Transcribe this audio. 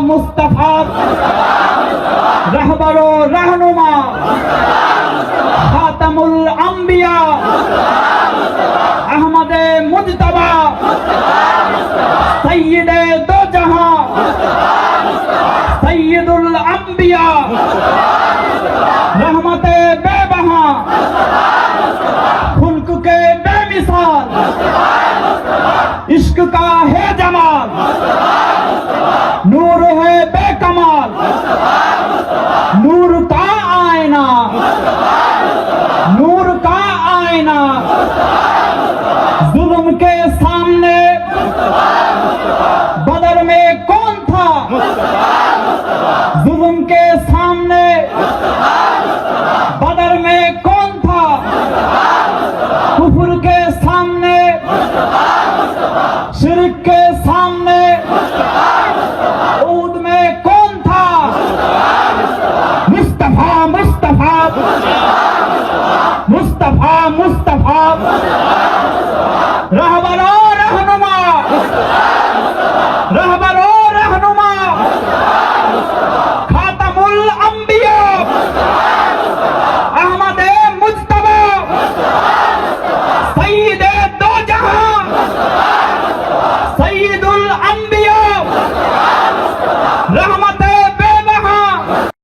মুস্তাফা। রাহবার রাহনুমা। খাতামুল আম্বিয়া। আহমদে মুজতবা। সৈয়দে দোজাহা। সৈয়দুল KS Never mind.